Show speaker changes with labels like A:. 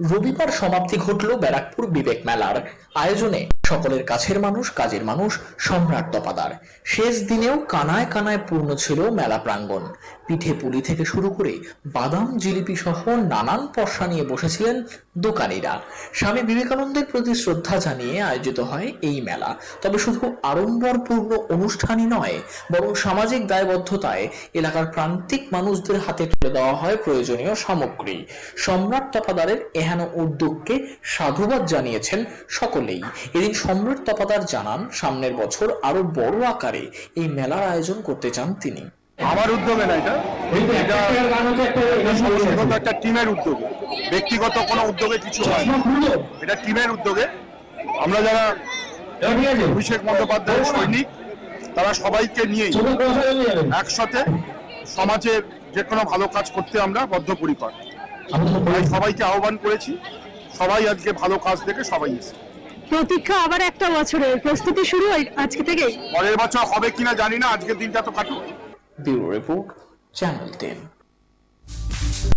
A: রবিবার সমাপ্তি ঘটল ব্যারাকপুর বিবেক মেলার আয়োজনে। সকলের কাছের মানুষ, কাজের মানুষ, সম্রাট তপাদার। শেষ দিনেও কানায় কানায় পূর্ণ ছিল মেলা প্রাঙ্গণ। পিঠে পুলি থেকে শুরু করে বাদাম, জিলিপি সহ নানান পশা নিয়ে বসেছিলেন দোকানিরা। স্বামী বিবেকানন্দের প্রতি শ্রদ্ধা জানিয়ে আয়োজিত হয় এই মেলা। তবে শুধু আড়ম্বরপূর্ণ অনুষ্ঠানই নয়, বরং সামাজিক দায়বদ্ধতায় এলাকার প্রান্তিক মানুষদের হাতে তুলে দেওয়া হয় প্রয়োজনীয় সামগ্রী। সম্রাট তপাদারের এহেন উদ্যোগকে সাধুবাদ জানিয়েছেন সকলেই। এদিন সম্রাট তপাদার জানান সামনের বছর আরও বড় আকারে এই মেলার আয়োজন করতে চান তিনি।
B: আমার উদ্যোগে না এটা? এটা একটা টিমের উদ্যোগে। ব্যক্তিগত কোনো উদ্যোগে কিছু হয় এটা টিমের উদ্যোগে। আমরা যারা অভিষেক বন্দ্যোপাধ্যায়ের সৈনিক তারা সবাইকে নিয়েই একসাথে সমাজের যে কোনো ভালো কাজ করতে আমরা বদ্ধপরিকর। তাই সবাইকে আহ্বান করেছি। সবাই আজকে ভালো কাজ দেখে সবাই এসেছে।
C: প্রতীক্ষা আবার একটা বছরের প্রস্তুতি শুরু হয় আজকে থেকে
B: পরের বছর হবে কিনা জানি না আজকের দিনটা তো কাটুক।
A: Bureau report channel ten.